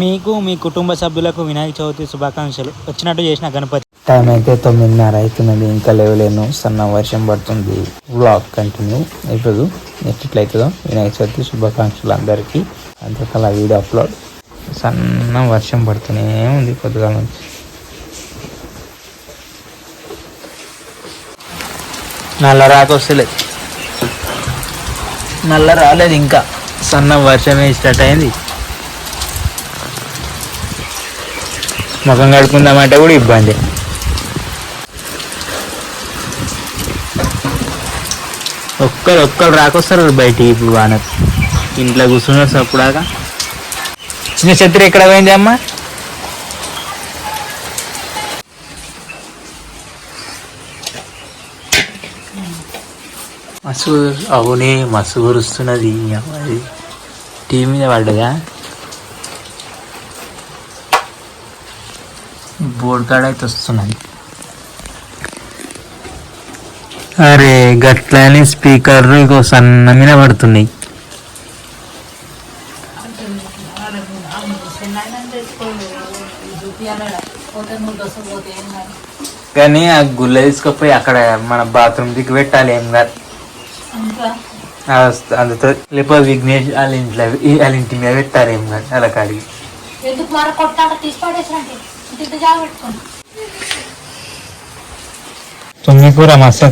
మీకు మీ కుటుంబ సభ్యులకు వినాయక చవితి శుభాకాంక్షలు. వచ్చినట్టు చేసిన గణపతి. టైం అయితే తొమ్మిదిన్నర అవుతున్నది ఇంకా లేవలేను. సన్న వర్షం పడుతుంది. బ్లాగ్ కంటిన్యూ ఇప్పుడు నెక్స్ట్ ఎట్లయితుందో వినాయక చవితి శుభాకాంక్షలు అందరికీ. అంతకాల వీడియో అప్లోడ్ సన్న వర్షం పడుతూనే ఉంది పొద్దుగాల నుంచి నల్ల రాకొస్తలేదు నల్ల రాలేదు ఇంకా. సన్న వర్షమే స్టార్ట్ అయింది. ముఖం కడుకుందామంటే కూడా ఇబ్బంది. ఒక్కరు ఒక్కరు రాకొస్తారు బయటికి ఇప్పుడు వాన. ఇంట్లో కూర్చున్నారు సప్పుడాక చిన్న ఛత్రి ఎక్కడ పోయింది అమ్మ? మసు అవునే మసు కురుస్తున్నది టీవీ మీద పడ్డదా? బోర్డు కాడ అయితే వస్తున్నది. అరే గట్లని స్పీకర్ ఇగో సన్న మీద పడుతున్నాయి. కానీ ఆ గుల్ల తీసుకుపోయి అక్కడ మన బాత్రూమ్ దిక్కు పెట్టాలి ఏం కాదు. అందుతో లేకపోతే విఘ్నేష్ వాళ్ళ ఇంట్లో ఈ- వాళ్ళ ఇంటి మీద పెట్టాలి ఏం కాదు అలా కాడికి. ఎందుకు మర కొట్టాక తీసి పడేసినట్టు ఇంత జాగ్రత్త పెట్టుకోండి తుమ్మి కూర మస్తు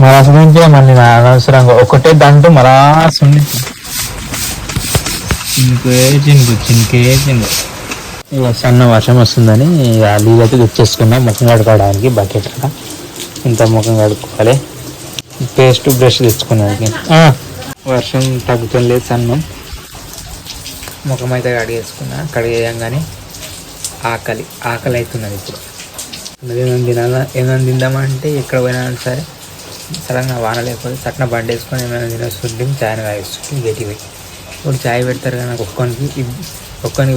మరాసు గురించి మళ్ళీ నా అనవసరంగా? ఒకటే దంటు మరాసు ఉంది చినుకే చినుకు చినుకే చినుకు. ఇక సన్న వర్షం వస్తుందని నీళ్ళైతే తెచ్చేసుకున్నాం. ముఖం కడుకోవడానికి బకెట్ ఇంత ముఖం కడుక్కోవాలి. పేస్ట్ బ్రష్ తెచ్చుకున్నానికి ఆ, వర్షం తగ్గుతుంది లేదు సన్నం. ముఖం అయితే కడిగేసుకున్నా కడిగేయంగానే ఆకలి ఆకలి అవుతున్నది ఇప్పుడు ఏమైనా తినాలా ఏమైనా తిందామంటే ఎక్కడ పోయినా సరే సడన్గా వాన లేకపోతే చట్న బండి వేసుకొని ఏమైనా తినేస్తుంటే ఛాయ్ తాగేస్తుంటే గట్టి పోయి. ఇప్పుడు చాయ్ పెడతారు కానీ నాకు ఒక్కనికి ఇబ్-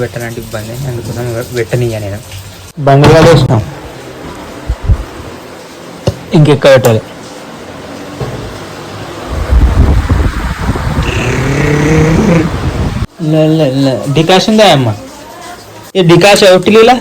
పెట్టాలంటే ఇబ్బంది అందుకోసం పెట్టనియ్యా నేను. బండి వేసినాం ఇంకెక్కడ పెట్టాలి? ಡಿಕಾಶಿಂದ ಅಮ್ಮ ಈ ಡಿಕಾಶ ಒಟ್ಟಿಲಿಲ್ಲ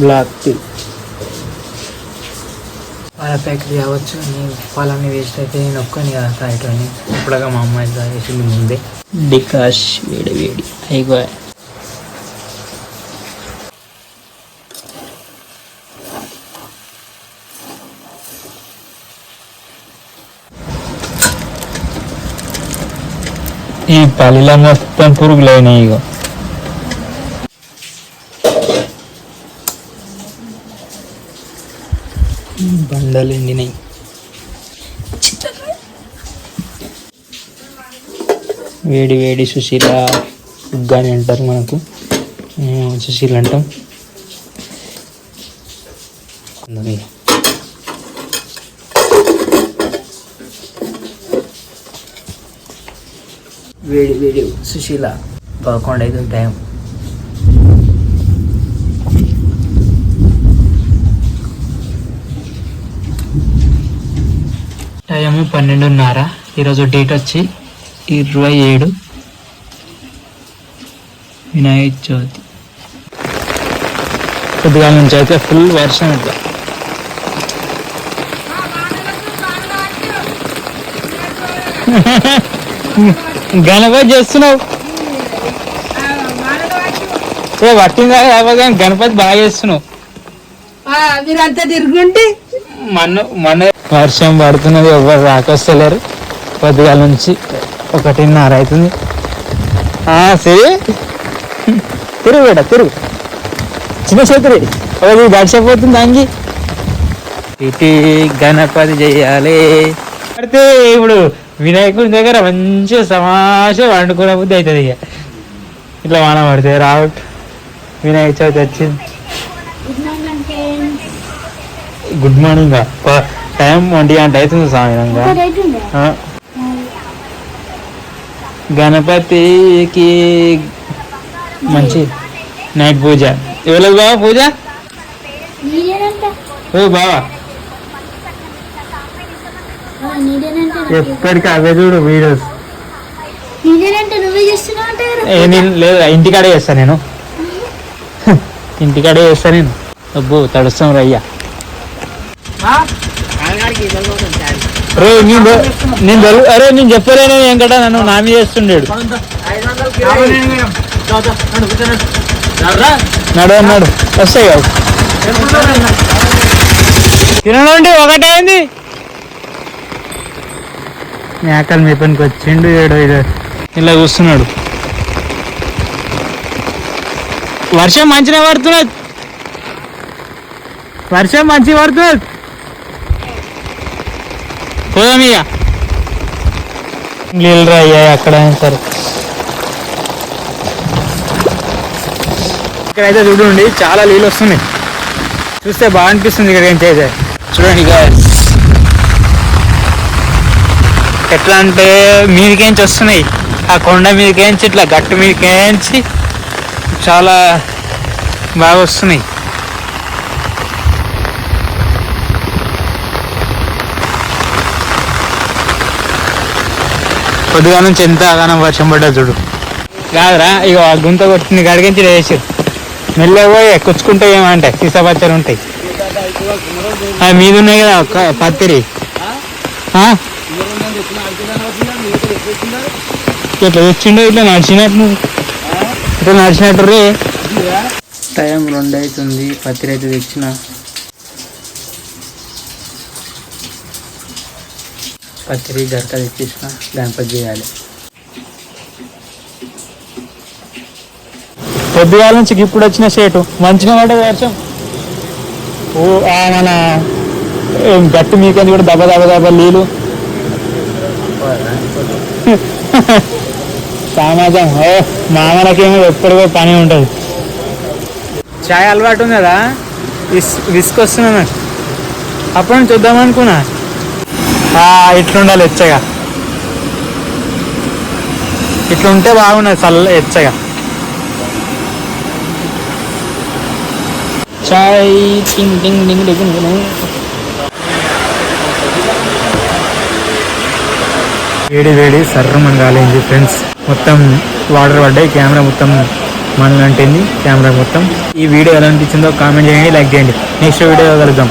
బ్లాక్ టీ పాల ప్యాకెట్ కావచ్చు నేను పాలన్నీ వేస్ట్ అయితే నేను ఒక్కని తాగేటోని ఇప్పుడుగా మా అమ్మాయి తాగేసింది ముందే. డికాష్ వేడి వేడి. అయిపో ఈ పల్లిలో మొత్తం పురుగులైనాయి ఇగో. బండలు ఎండినాయి. వేడి వేడి సుశీల ఉగ్గాని అంటారు మనకు. మేము సుశీల అంటాం. వేడి వేడి సుశీల పదకొండు ఐదు టైం టైము పన్నెండున్నర. ఈరోజు డేట్ వచ్చి ఇరవై ఏడు. వినాయక చవితి. కొద్దిగా నుంచి అయితే ఫుల్ వర్షం ఇట్లా గణపతి చేస్తున్నావు? ఏ పట్టిందా కానీ గణపతి బాగా చేస్తున్నావు. మీరంతా తిరుగుంటే మన మన వర్షం పడుతున్నది ఎవరు రాకొస్తలేరు. పొద్దుగాల నుంచి ఒకటిన్నర అవుతుంది ఆ, సరే. తిరుగు బేట తిరుగు. చిన్న చేతురి అది గడిచిపోతుంది అంగి ఇటు గణపతి చెయ్యాలి పడితే ఇప్పుడు వినాయకుడి దగ్గర మంచిగా సమాష వండుకునే బుద్ధి అవుతుంది ఇక. ఇట్లా వాన పడితే రావట్ వినాయక చవితి వచ్చింది. గుడ్ మార్నింగ్ టైం ఒంటి గంట అవుతుంది సాయంత్రంగా ఆ. గణపతికి మంచి నైట్ పూజ. ఎవరికి బావా పూజ? ఓ బావా. ఎప్పటికీ అవే చూడు వీడియోస్. అంటే లేదు ఇంటికాడే చేస్తా నేను. ఇంటికాడే చేస్తా నేను. అబ్బో తడుస్తాం రయ్యా రే నేను నేను అరే నేను చెప్పలేను వెంకట నన్ను నా మీద చేస్తుండేడు నడు అన్నాడు వస్తాయి తినడండి ఒకటే అయింది. మేకలు మీ పనికి వచ్చిండు ఏడో ఇదో. ఇలా చూస్తున్నాడు. వర్షం మంచిగా పడుతున్నది. వర్షం మంచిగా పడుతున్నది. పోదాం ఇక నీళ్ళు అయ్యా అక్కడ సరే. ఇక్కడైతే చూడండి చాలా నీళ్ళు వస్తున్నాయి. చూస్తే బాగా అనిపిస్తుంది ఇక్కడ ఏం చేసే. చూడండి. ఎట్లా అంటే మీదికేంచి వస్తున్నాయి. ఆ కొండ మీదకేంచి ఇట్లా గట్టు మీదకేంచి చాలా బాగా వస్తున్నాయి. కొద్దిగా నుంచి ఎంత ఆగానం వర్షం పడ్డా చూడు. కాదురా ఇక గుంత కొట్టింది గడిగించి వేసారు మెల్లగా పోయి కుచ్చుకుంటే ఏమంటాయి? సీసాపచ్చలు ఉంటాయి. ఆ మీద ఉన్నాయి కదా ఒక పత్తిరి. ఆ? ఇట్లా వచ్చిండో ఇట్లా నడిచినట్టు నువ్వు. ఇట్లా నడిచినట్టు రే టైం రెండు అవుతుంది పత్తిరి అయితే తెచ్చినా. పత్తిరి గరక తెచ్చేసిన దానిపై చేయాలి. పొద్దుగాల నుంచి ఇప్పుడు వచ్చిన షేటు. మంచిగా పడ్డది వర్షం? ఓ ఆ మన గట్టు మీకంది కూడా దెబ్బ దెబ్బ దెబ్బ నీళ్ళు? సమాజం ఓ మామలకేమో ఎప్పటికో పని ఉంటుంది చాయ్ అలవాటు ఉంది కదా? విస్ విసుకు వస్తున్నా నాకు అప్పుడు నుంచి చూద్దాం అనుకున్నా. ఇట్లుండాలి ఎచ్చగా. ఇట్లుంటే బాగున్నది చల్ల ఎచ్చగా. చాయ్ టింగ్ టింగ్ డింగ్ డింగ్ డింగ్ వేడి వేడి సర్రమని కాలేదు ఫ్రెండ్స్. మొత్తం వాటర్ పడ్డాయి కెమెరా మొత్తం మనలు అంటింది కెమెరా మొత్తం. ఈ వీడియో ఎలా అనిపించిందో కామెంట్ చేయండి లైక్ చేయండి. నెక్స్ట్ వీడియో కలుద్దాం.